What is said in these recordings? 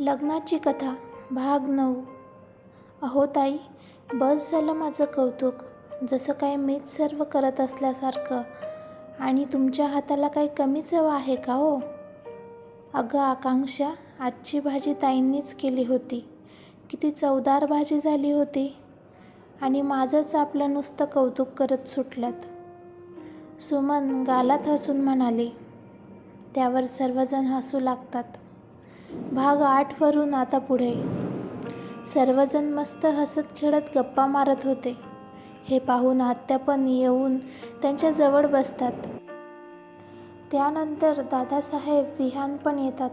लग्नाची कथा भाग नऊ. अहो ताई बस झालं माझं कौतुक. जसं काय मीच सर्व करत असल्यासारखं. आणि तुमच्या हाताला काही कमी चव आहे का हो? अगं आकांक्षा आजची भाजी ताईंनीच केली होती. किती चवदार भाजी झाली होती. आणि माझंच आपलं नुसतं कौतुक करत सुटल्यात. सुमन गालात हसून म्हणाली त्यावर सर्वजण हसू लागतात. भाग आठवरून आता पुढे. सर्वजण मस्त हसत खेळत गप्पा मारत होते. हे पाहून आत्या पण येऊन त्यांच्याजवळ बसतात. त्यानंतर दादासाहेब विहान पण येतात.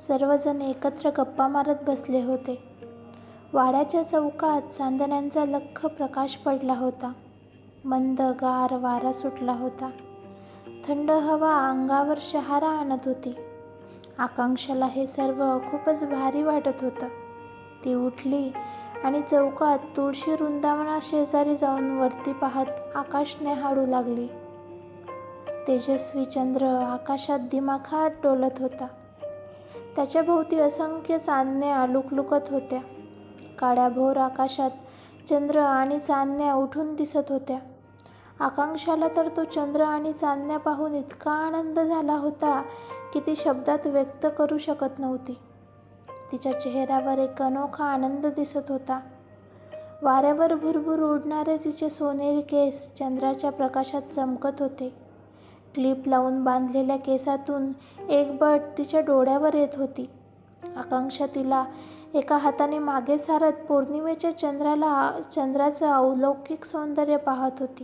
सर्वजण एकत्र गप्पा मारत बसले होते. वाड्याच्या चौकात चांदण्यांचा लख्ख प्रकाश पडला होता. मंद गार वारा सुटला होता. थंड हवा अंगावर शहारा आणत होती. आकांक्षाला हे सर्व खूपच भारी वाटत होतं. ती उठली आणि चौकात तुळशी वृंदावना शेजारी जाऊन वरती पाहत आकाश हाडू लागली. तेजस्वी चंद्र आकाशात दिमाखात डोलत होता. त्याच्या भोवती असंख्य चांदण्या लुकलुकत होत्या. काळ्याभोर आकाशात चंद्र आणि चांदण्या उठून दिसत होत्या. आकांक्षाला तर तो चंद्र आणि चांदण्या पाहून इतका आनंद झाला होता की ती शब्दात व्यक्त करू शकत नव्हती. तिच्या चेहऱ्यावर एक अनोखा आनंद दिसत होता. वाऱ्यावर भुरभुर उडणारे तिचे सोनेरी केस चंद्राच्या प्रकाशात चमकत होते. क्लिप लावून बांधलेल्या केसातून एक बट तिच्या डोळ्यावर येत होती. आकांक्षा तिला एका हाताने मागे सारत पौर्णिमेच्या चंद्राला चंद्राचं अलौकिक सौंदर्य पाहत होती.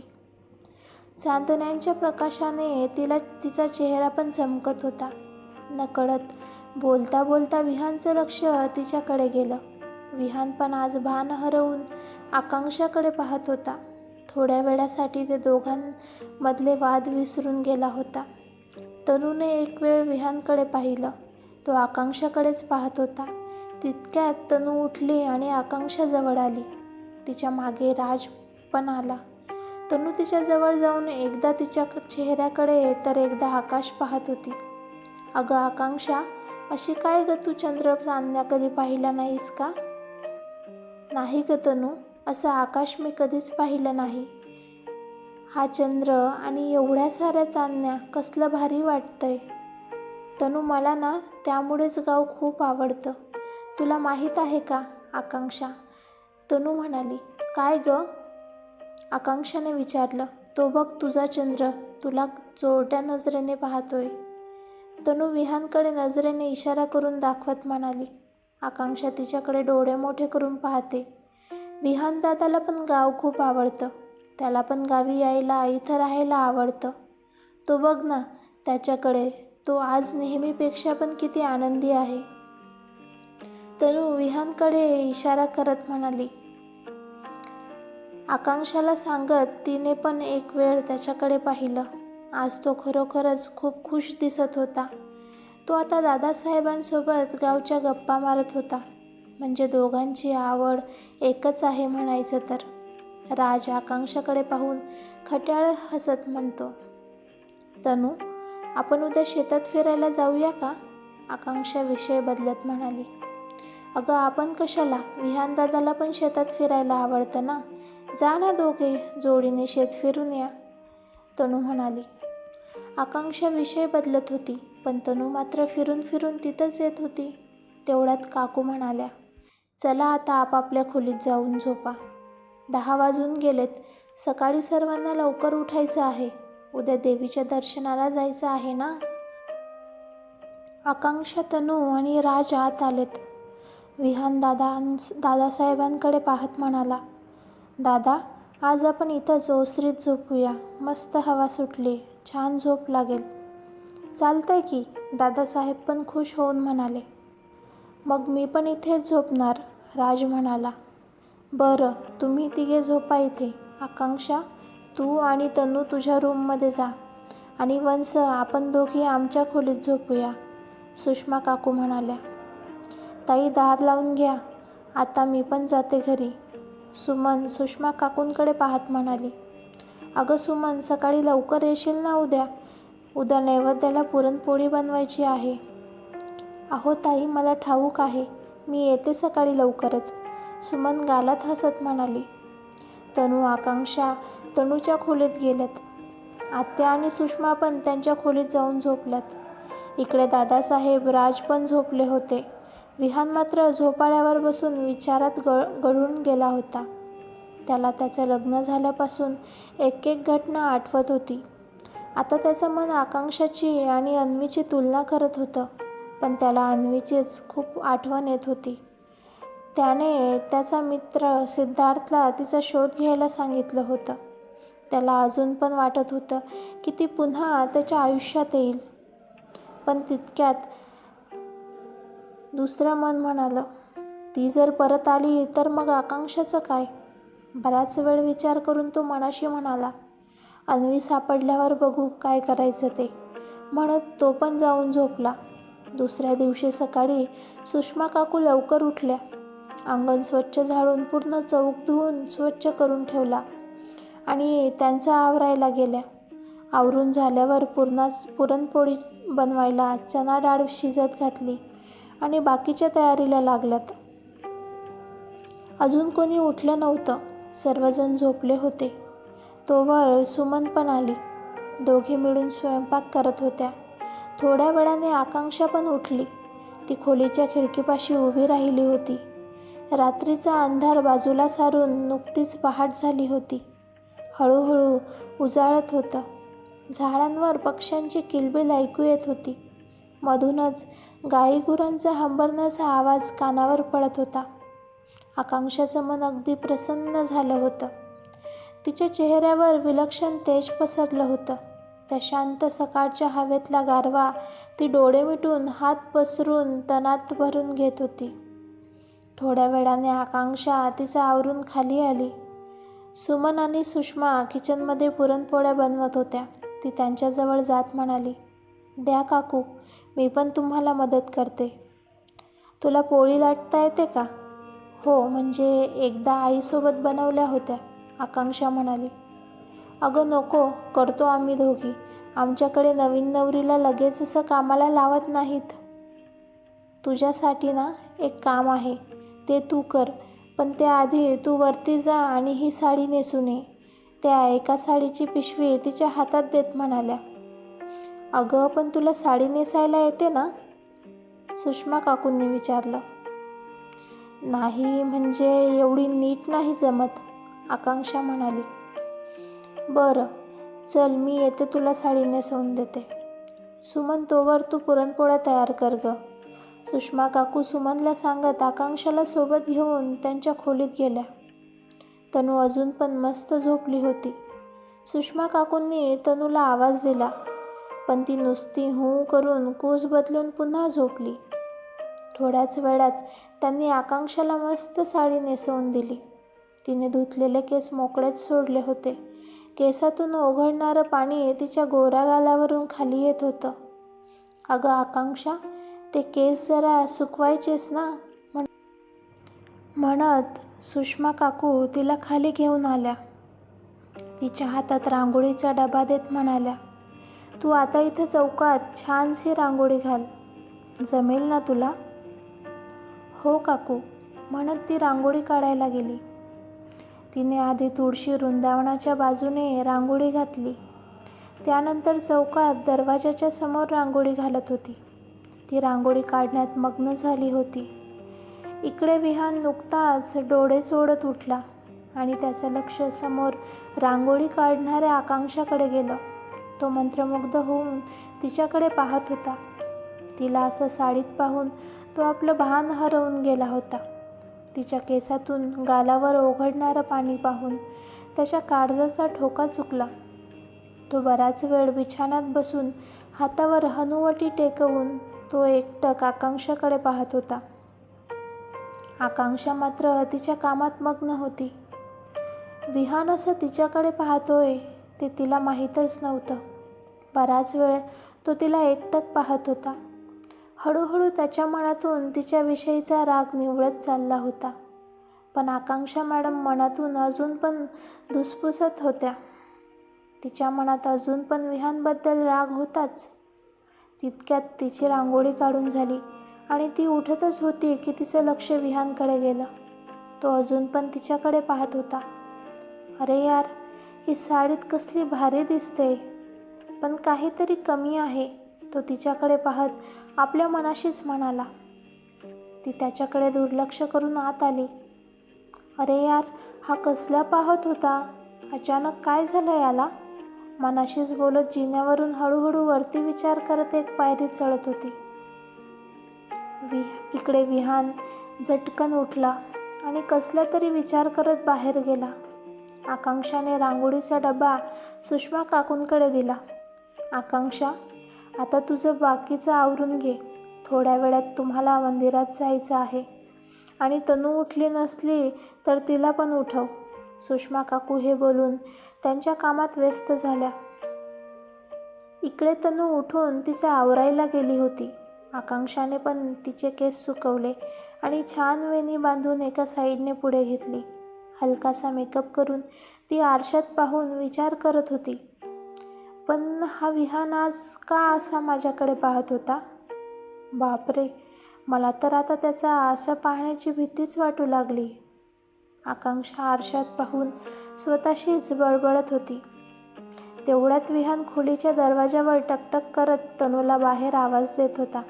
चांदण्यांच्या प्रकाशाने तिला तिचा चेहरा पण चमकत होता. नकळत बोलता बोलता विहानचं लक्ष तिच्याकडे गेलं. विहान पण आज भान हरवून आकांक्षाकडे पाहत होता. थोड्या वेळासाठी ते दोघांमधले वाद विसरून गेला होता. तनूने एक वेळ विहानकडे पाहिलं. तो आकांक्षाकडेच पाहत होता. तितक्यात तनू उठली आणि आकांक्षाजवळ आली. तिच्यामागे राज पण आला. तनू तिच्याजवळ जाऊन एकदा तिच्या चेहऱ्याकडे तर एकदा आकाश पाहत होती. अगं आकांक्षा अशी काय ग तू चंद्र चांदण्या कधी पाहिला नाहीस का? नाही ग तनू असं आकाश मी कधीच पाहिलं नाही. हा चंद्र आणि एवढ्या साऱ्या चांदण्या कसलं भारी वाटतंय. तनू मला ना त्यामुळेच गाव खूप आवडतं. तुला माहीत आहे का आकांक्षा? तनू म्हणाली काय गं? आकांक्षाने विचारलं तो बघ तुझा चंद्र तुला चोरट्या नजरेने पाहतोय. तनू विहानकडे नजरेने इशारा करून दाखवत म्हणाली आकांक्षा तिच्याकडे डोळे मोठे करून पाहते. विहान दादाला पण गाव खूप आवडतं. त्याला पण गावी यायला इथं राहायला आवडतं. तो बघ ना त्याच्याकडे तो आज नेहमीपेक्षा पण किती आनंदी आहे. तनू विहानकडे इशारा करत म्हणाली आकांक्षाला सांगत तिने पण एक वेळ त्याच्याकडे पाहिलं. आज तो खरोखरच खूप खुश दिसत होता. तो आता दादासाहेबांसोबत गावच्या गप्पा मारत होता. म्हणजे दोघांची आवड एकच आहे म्हणायचं तर. राज आकांक्षाकडे पाहून खट्याळ हसत म्हणतो तनू आपण उद्या शेतात फिरायला जाऊया का? आकांक्षा विषय बदलत म्हणाली अगं आपण कशाला? विहान दादाला पण शेतात फिरायला आवडतं ना? जा ना दोघे जोडीने शेत फिरून या. तनू म्हणाली. आकांक्षा विषय बदलत होती पण तनू मात्र फिरून फिरून तिथंच येत होती. तेवढ्यात काकू म्हणाल्या चला आता आपापल्या खोलीत जाऊन झोपा. दहा वाजून गेलेत. सकाळी सर्वांना लवकर उठायचं आहे. उद्या देवीच्या दर्शनाला जायचं आहे ना? आकांक्षा तनू आणि राज आत आलेत. विहान दादा दादासाहेबांकडे पाहत म्हणाला दादा आज आपण इथंच ओसरीत झोपूया. मस्त हवा सुटली. छान झोप लागेल. चालतंय की दादासाहेब पण खुश होऊन म्हणाले. मग मी पण इथेच झोपणार राज म्हणाला. बरं तुम्ही तिघे झोपा इथे. आकांक्षा तू आणि तनू तुझ्या रूममध्ये जा. आणि वंस आपण दोघी आमच्या खोलीत झोपूया सुषमा काकू म्हणाल्या. ताई दार लावून घ्या. आता मी पण जाते घरी. सुमन सुषमा काकूंकडे पाहत म्हणाली अगं सुमन सकाळी लवकर येशील ना उद्या? उद्या नैवेद्याला पुरणपोळी बनवायची आहे. अहो ताई मला ठाऊक आहे मी येते सकाळी लवकरच. सुमन गालात हसत म्हणाली तनू आकांक्षा तनूच्या खोलीत गेल्यात. आत्या आणि सुषमा पण त्यांच्या खोलीत जाऊन झोपल्यात. इकडे दादासाहेब राज पण झोपले होते. विहान मात्र झोपाळ्यावर बसून विचारात ग गळून गेला होता. त्याला त्याचं लग्न झाल्यापासून एक एक घटना आठवत होती. आता त्याचं मन आकांक्षाची आणि अन्वीची तुलना करत होतं पण त्याला अन्वीचीच खूप आठवण येत होती. त्याने त्याचा मित्र सिद्धार्थला तिचा शोध घ्यायला सांगितलं होतं. त्याला अजून पण वाटत होतं की ती पुन्हा त्याच्या आयुष्यात येईल. पण तितक्यात दुसरं मन म्हणालं ती जर परत आली तर मग आकांक्षाचं काय? बराच वेळ विचार करून तो मनाशी म्हणाला अन्वी सापडल्यावर बघू काय करायचं ते. म्हणत तो पण जाऊन झोपला. दुसऱ्या दिवशी सकाळी सुषमा काकू लवकर उठल्या. अंगण स्वच्छ झाडून पूर्ण चौक धुवून स्वच्छ करून ठेवला आणि त्यांचा आवरायला गेल्या. आवरून झाल्यावर पुरणाच पुरणपोळी बनवायला चणा डाळ शिजत घातली. आणि बाकीच्या तयारीला लागल्यात. अजून कोणी उठलं नव्हतं. सर्वजण झोपले होते. तोवर सुमन पण आली. दोघे मिळून स्वयंपाक करत होत्या. थोड्या वेळाने आकांक्षा पण उठली. ती खोलीच्या खिडकीपाशी उभी राहिली होती. रात्रीचा अंधार बाजूला सारून नुकतीच पहाट झाली होती. हळूहळू उजाळत होतं. झाडांवर पक्ष्यांची किलबिल ऐकू येत होती. मधूनच गाईगुरांचा हंबरण्याचा आवाज कानावर पडत होता. आकांक्षाचं मन अगदी प्रसन्न झालं होतं. तिच्या चेहऱ्यावर विलक्षण तेज पसरलं होतं. त्या शांत सकाळच्या हवेतला गारवा ती डोळे मिटून हात पसरून तनात भरून घेत होती. थोड्या वेळाने आकांक्षा तिचं आवरून खाली आली. सुमन आणि सुषमा किचनमध्ये पुरणपोळ्या बनवत होत्या. ती त्यांच्याजवळ जात म्हणाली द्या काकू मी पण तुम्हाला मदत करते. तुला पोळी लाटता येते का? हो म्हणजे एकदा आईसोबत बनवल्या होत्या आकांक्षा म्हणाली. अगं नको करतो आम्ही दोघी. आमच्याकडे नवीन नवरीला लगेच असं कामाला लावत नाहीत. तुझ्यासाठी ना एक काम आहे ते तू कर पण त्याआधी तू वरती जा आणि ही साडी नेसून ये. त्या एका साडीची पिशवी तिच्या हातात देत म्हणाल्या. अगं पण तुला साडी नेसायला येते ना? सुषमा काकूंनी विचारलं. नाही म्हणजे एवढी नीट नाही जमत आकांक्षा म्हणाली. बरं चल मी येते तुला साडी नेसवून देते. सुमन तोवर तू पुरणपोळ्या तयार कर ग. सुषमा काकू सुमनला सांगत आकांक्षाला सोबत घेऊन त्यांच्या खोलीत गेल्या. तनू अजून पण मस्त झोपली होती. सुषमा काकूंनी तनूला आवाज दिला. पण ती नुसती हू करून कूस बदलून पुन्हा झोपली. थोड्याच वेळात त्यांनी आकांक्षाला मस्त साडी नेसवून दिली. तिने धुतलेले केस मोकळेच सोडले होते. केसातून ओघळणारं पाणी तिच्या गोऱ्या गालावरून खाली येत होतं. अगं आकांक्षा ते केस जरा सुकवायचेस ना म्हण म्हणत सुषमा काकू तिला खाली घेऊन आल्या. तिच्या हातात रांगोळीचा डबा देत म्हणाल्या तू आता इथं चौकात छानशी रांगोळी घाल. जमेल ना तुला? हो काकू म्हणत ती रांगोळी काढायला गेली. तिने आधी तुळशी वृंदावनाच्या बाजूने रांगोळी घातली. त्यानंतर चौकात दरवाजाच्या समोर रांगोळी घालत होती. ती रांगोळी काढण्यात मग्न झाली होती. इकडे विहान नुकताच डोळे चोडत उठला आणि त्याचं लक्ष समोर रांगोळी काढणाऱ्या आकांक्षाकडे गेलं. तो मंत्रमुग्ध होऊन तिच्याकडे पाहत होता. तिला असं साडीत पाहून तो आपलं भान हरवून गेला होता. तिच्या केसातून गालावर ओघडणारं पाणी पाहून त्याच्या काळजाचा ठोका चुकला. तो बराच वेळ बिछाण्यात बसून हातावर हनुवटी टेकवून तो एकटक आकांक्षाकडे पाहत होता. आकांक्षा मात्र तिच्या कामात मग्न होती. विहान असं तिच्याकडे पाहतोय ते तिला माहीतच नव्हतं. बराच वेळ तो तिला एकटक पाहत होता. हळूहळू त्याच्या मनातून तिच्याविषयीचा राग निवळत चालला होता. पण आकांक्षा मॅडम मनातून अजून पण धुसफुसत होत्या. तिच्या मनात अजून पण विहानबद्दल राग होताच. तितक्यात तिची रांगोळी काढून झाली आणि ती उठतच होती की तिचं लक्ष विहानकडे गेलं. तो अजून पण तिच्याकडे पाहत होता. अरे यार ही साडीत कसली भारी दिसते. पण काहीतरी कमी आहे तो तिच्याकडे पाहत आपल्या मनाशीच म्हणाला. ती त्याच्याकडे दुर्लक्ष करून आत आली. अरे यार हा कसला पाहत होता? अचानक काय झालं याला? मनाशीच बोलत जिन्यावरून हळूहळू वरती विचार करत एक पायरी चढत होती. वि इकडे विहान झटकन उठला आणि कसला तरी विचार करत बाहेर गेला. आकांक्षाने रांगोळीचा डबा सुषमा काकूंकडे दिला. आकांक्षा आता तुझं बाकीचं आवरून घे. थोड्या वेळात तुम्हाला मंदिरात जायचं आहे. आणि तनू उठली नसली तर तिला पण उठव. सुषमा काकू हे बोलून त्यांच्या कामात व्यस्त झाल्या. इकडे तनू उठून तिचं आवरायला गेली होती. आकांक्षाने पण तिचे केस सुकवले आणि छान वेणी बांधून एका साईडने पुढे घेतली. हलकासा मेकअप करून ती आरशात पाहून विचार करत होती. पण हा विहान आज का असा माझ्याकडे पाहत होता? बापरे मला तर आता त्याचा असं पाहण्याची भीतीच वाटू लागली. आकांक्षा आरशात पाहून स्वतःशीच बळबळत होती. तेवढ्यात विहान खोलीच्या दरवाजावर टकटक करत तनूला बाहेर आवाज देत होता.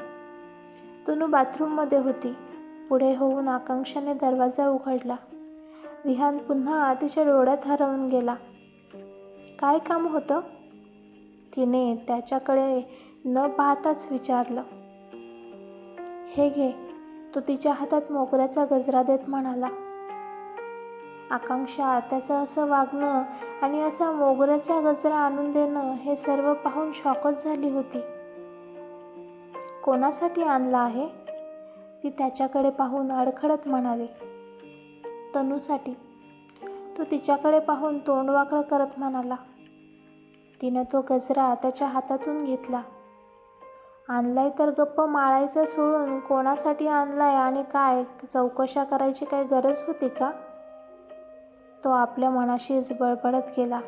तनू बाथरूममध्ये होती. पुढे होऊन आकांक्षाने दरवाजा उघडला. विहान पुन्हा तिच्या डोळ्यात हरवून गेला. काय काम होतं? तिने त्याच्याकडे न पाहताच विचारलं. हे घे तो तिच्या हातात मोगऱ्याचा गजरा देत म्हणाला. आकांक्षा त्याचं असं वागणं आणि असा मोगऱ्याचा गजरा आणून देणं हे सर्व पाहून शॉकच झाली होती. कोणासाठी आणला आहे? ती त्याच्याकडे पाहून अडखडत म्हणाली. तनूसाठी. तो तिच्याकडे पाहून तोंडवाकळं करत म्हणाला. तिनं तो गजरा त्याच्या हातातून घेतला. आणलाय तर गप्प माळायचं सोडून कोणासाठी आणलाय आणि काय? चौकशा करायची काही गरज होती का? तो आपल्या मनाशीच बळबडत गेला.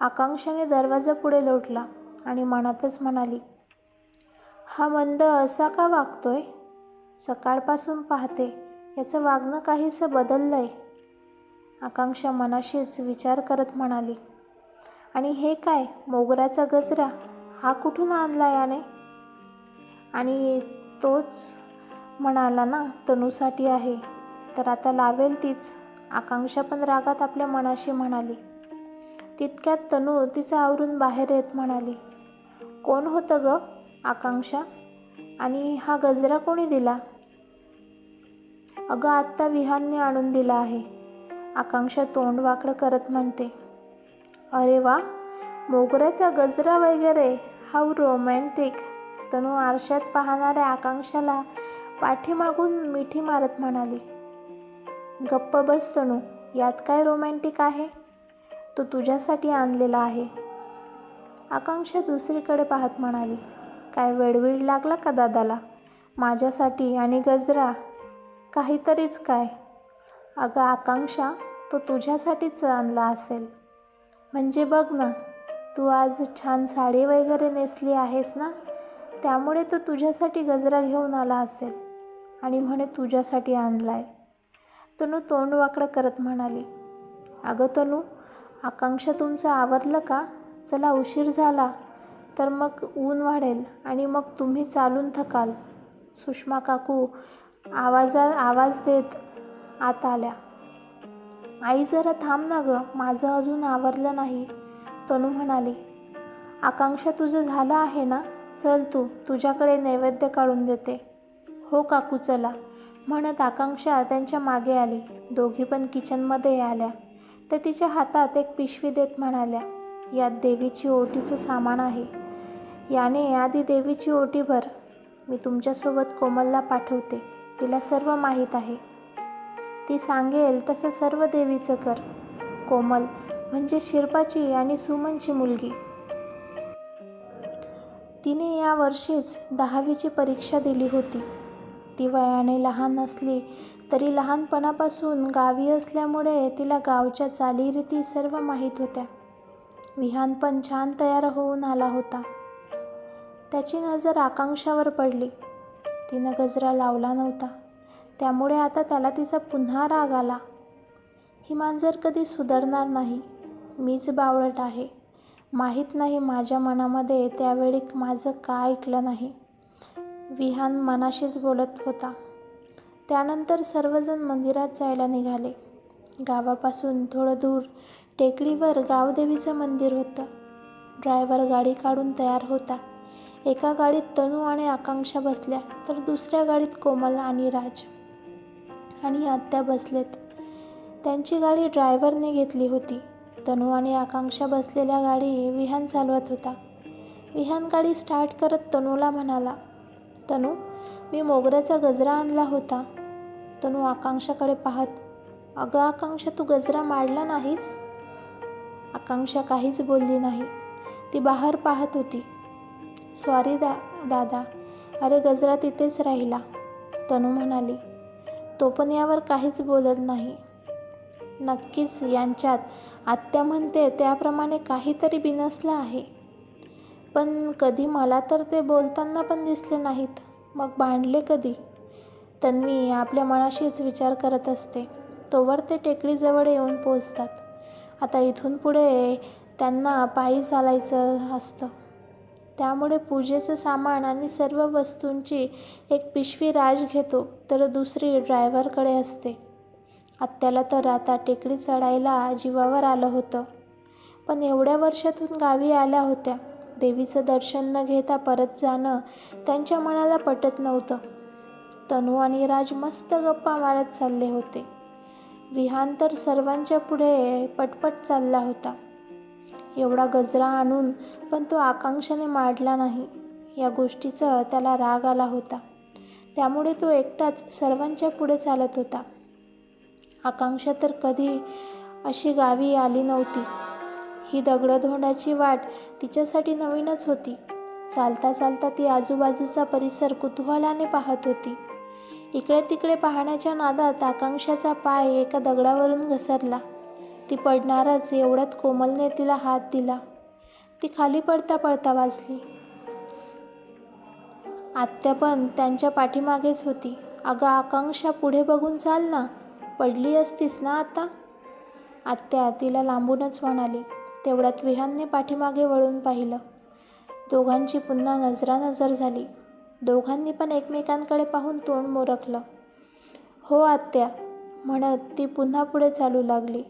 आकांक्षाने दरवाजा पुढे लोटला आणि मनातच म्हणाली हा मंद असा का वागतोय? सकाळपासून पाहते याचं वागणं काहीसं बदललंय. आकांक्षा मनाशीच विचार करत म्हणाली आणि हे काय मोगऱ्याचा गजरा? हा कुठून आणला याने? आणि तोच म्हणाला ना तनूसाठी आहे. तर आता लावेल तीच. आकांक्षा पण रागात आपल्या मनाशी म्हणाली. तितक्यात तनू तिचं आवरून बाहेर येत म्हणाली. कोण होतं ग आकांक्षा? आणि हा गजरा कोणी दिला? अगं आत्ता विहानने आणून दिला आहे. आकांक्षा तोंड वाकडं करत म्हणते. अरे वा मोगऱ्याचा गजरा वगैरे. हाऊ रोमॅन्टिक तनू आरशात पाहणाऱ्या आकांक्षाला पाठीमागून मिठी मारत म्हणाली. गप्प बस तनू यात काय रोमॅन्टिक आहे? तो तुझ्यासाठी आणलेला आहे. आकांक्षा दुसरीकडे पाहत म्हणाली. काय वेडवीड लागला का दादाला? माझ्यासाठी आणि गजरा? काहीतरीच काय? अगं आकांक्षा तो तुझ्यासाठीच आणला असेल. म्हणजे बघ ना तू आज छान साडी वगैरे नेसली आहेस ना? त्यामुळे तो तुझ्यासाठी गजरा घेऊन आला असेल आणि म्हणे तुझ्यासाठी आणलाय. तनू तोंड वाकडं करत म्हणाली अगं तनू आकांक्षा तुमचं आवरलं का? चला उशीर झाला. तर मग ऊन वाढेल आणि मग तुम्ही चालून थकाल. सुषमा काकू आवाजा आवाज देत आत आल्या. आई जरा थांब ना गं माझं अजून आवरलं नाही. तनू म्हणाली आकांक्षा तुझं झालं आहे ना? चल तू तुझ्याकडे नैवेद्य काढून देते. हो काकू चला. म्हणत आकांक्षा त्यांच्या मागे आली. दोघी पण किचनमध्ये आल्या. तर तिच्या हातात एक पिशवी देत म्हणाल्या यात देवीची ओटीचं सामान आहे. याने आधी देवीची ओटी भर. मी तुमच्यासोबत कोमलला पाठवते. तिला सर्व माहीत आहे. ती सांगेल तसं सर्व देवीचं कर. कोमल म्हणजे शिरपाची आणि सुमनची मुलगी. तिने या वर्षीच दहावीची परीक्षा दिली होती. ती वयाने लहान असली तरी लहानपणापासून गावी असल्यामुळे तिला गावच्या चालीरीती सर्व माहीत होत्या. विहान पण छान तयार होऊन आला होता. त्याची नजर आकांक्षावर पडली. तिनं गजरा लावला नव्हता. त्यामुळे आता त्याला तिचा पुन्हा राग आला. ही मांजर कधी सुधारणार नाही मीच बावळट आहे. माहीत नाही माझ्या मनामध्ये त्यावेळी माझं का ऐकलं नाही. विहान मनाशीच बोलत होता. त्यानंतर सर्वजण मंदिरात जायला निघाले. गावापासून थोडं दूर टेकडीवर गावदेवीचं मंदिर होतं. ड्रायव्हर गाडी काढून तयार होता. एका गाडीत तनू आणि आकांक्षा बसल्या तर दुसऱ्या गाडीत कोमल आणि राज. आणि आत्या बसलेत. त्यांची गाडी ड्रायव्हरने घेतली होती. तनू आणि आकांक्षा बसलेल्या गाडी विहान चालवत होता. विहान गाडी स्टार्ट करत तनूला म्हणाला तनू मी मोगऱ्याचा गजरा आणला होता. तनू आकांक्षाकडे पाहत अगं आकांक्षा तू गजरा मांडला नाहीस? आकांक्षा काहीच बोलली नाही. ती बाहेर पाहत होती. सॉरी दा दादा अरे गजरा तिथेच राहिला. तनू म्हणाली तो पण यावर काहीच बोलत नाही. नक्कीच यांच्यात आत्या म्हणते त्याप्रमाणे काहीतरी बिनसलं आहे. पण कधी मला तर ते बोलताना पण दिसले नाहीत. मग भांडले कधी? तन्वी आपल्या मनाशीच विचार करत असते. तोवर ते टेकडीजवळ येऊन पोचतात आता इथून पुढे त्यांना पायी चालायचं असतं. त्यामुळे पूजेचं सामान आणि सर्व वस्तूंची एक पिशवी राज घेतो तर दुसरी ड्रायव्हरकडे असते. आत्याला तर आता टेकडी चढायला जीवावर आलं होतं. पण एवढ्या वर्षातून गावी आल्या होत्या. देवीचं दर्शन न घेता परत जाणं त्यांच्या मनाला पटत नव्हतं. तनू आणि राज मस्त गप्पा मारत चालले होते. विहान तर सर्वांच्या पुढे पटपट चालला होता. एवढा गजरा आणून पण तो आकांक्षाने मांडला नाही. या गोष्टीचा त्याला राग आला होता. त्यामुळे तो एकटाच सर्वांच्या पुढे चालत होता. आकांक्षा तर कधी अशी गावी आली नव्हती. ही दगडधोंडाची वाट तिच्यासाठी नवीनच होती. चालता चालता ती आजूबाजूचा परिसर कुतूहलाने पाहत होती. इकडे तिकडे पाहण्याच्या नादात आकांक्षाचा पाय एका दगडावरून घसरला. ती पडणारच एवढ्यात कोमलने तिला हात दिला. ती खाली पडता पडता वाजली. आत्या पण त्यांच्या पाठीमागेच होती. अगं आकांक्षा पुढे बघून चाल ना. पडली असतीस ना आता? आत्या तिला लांबूनच म्हणाली. तेवढ्यात विहानने पाठीमागे वळून पाहिलं. दोघांची पुन्हा नजरानजर झाली. दोघांनी पण एकमेकांकडे पाहून तोंड मोरखलं हो आत्या म्हणत ती पुन्हा पुढे चालू लागली.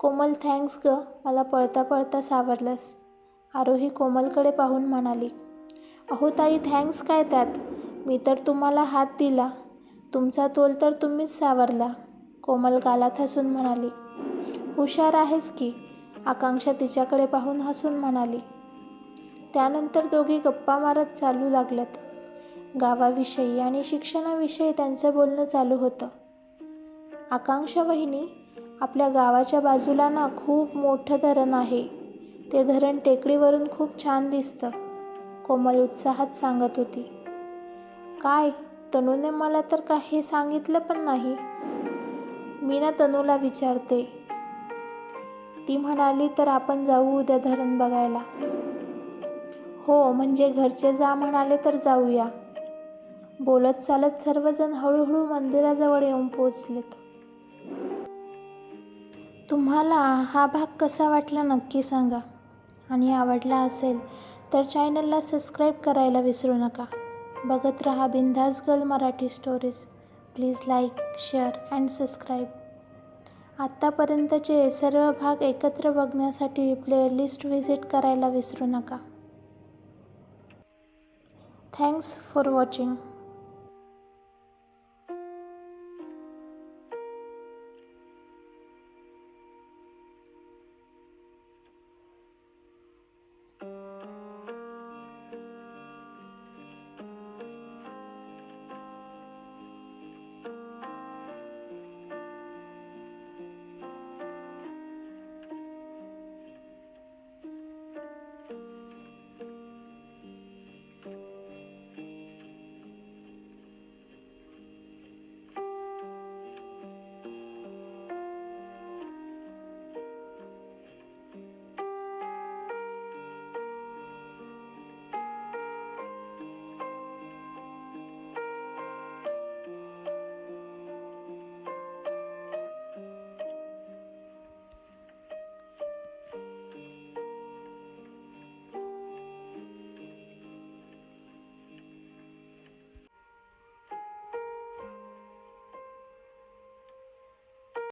कोमल थँक्स ग मला पळता पळता सावरलंस. आरोही कोमलकडे पाहून म्हणाली अहो ताई थँक्स काय त्यात? मी तर तुम्हाला हात दिला. तुमचा तोल तर तुम्हीच सावरला. कोमल गालात हसून म्हणाली हुशार आहेस की? आकांक्षा तिच्याकडे पाहून हसून म्हणाली त्यानंतर दोघी गप्पा मारत चालू लागल्यात. गावाविषयी आणि शिक्षणाविषयी त्यांचं बोलणं चालू होतं. आकांक्षा वहिनी आपल्या गावाच्या बाजूला ना खूप मोठं धरण आहे. ते धरण टेकडीवरून खूप छान दिसतं कोमल उत्साहात सांगत होती. काय तनूने मला तर काही सांगितलं पण नाही? मी ना तनूला विचारते. ती म्हणाली तर आपण जाऊ उद्या धरण बघायला. हो म्हणजे घरचे जा म्हणाले तर जाऊया. बोलत चालत सर्वजण हळूहळू मंदिराजवळ येऊन पोचलेत तुम्हाला हा भाग कसा वाटला नक्की सांगा. आणि आवडला असेल तर चॅनलला सबस्क्राईब करायला विसरू नका. बघत रहा बिंदास girl Marathi stories please like share and subscribe आत्तापर्यंतचे सर्व भाग एकत्र बघण्यासाठी प्लेलिस्ट व्हिजिट करायला विसरू नका. Thanks for watching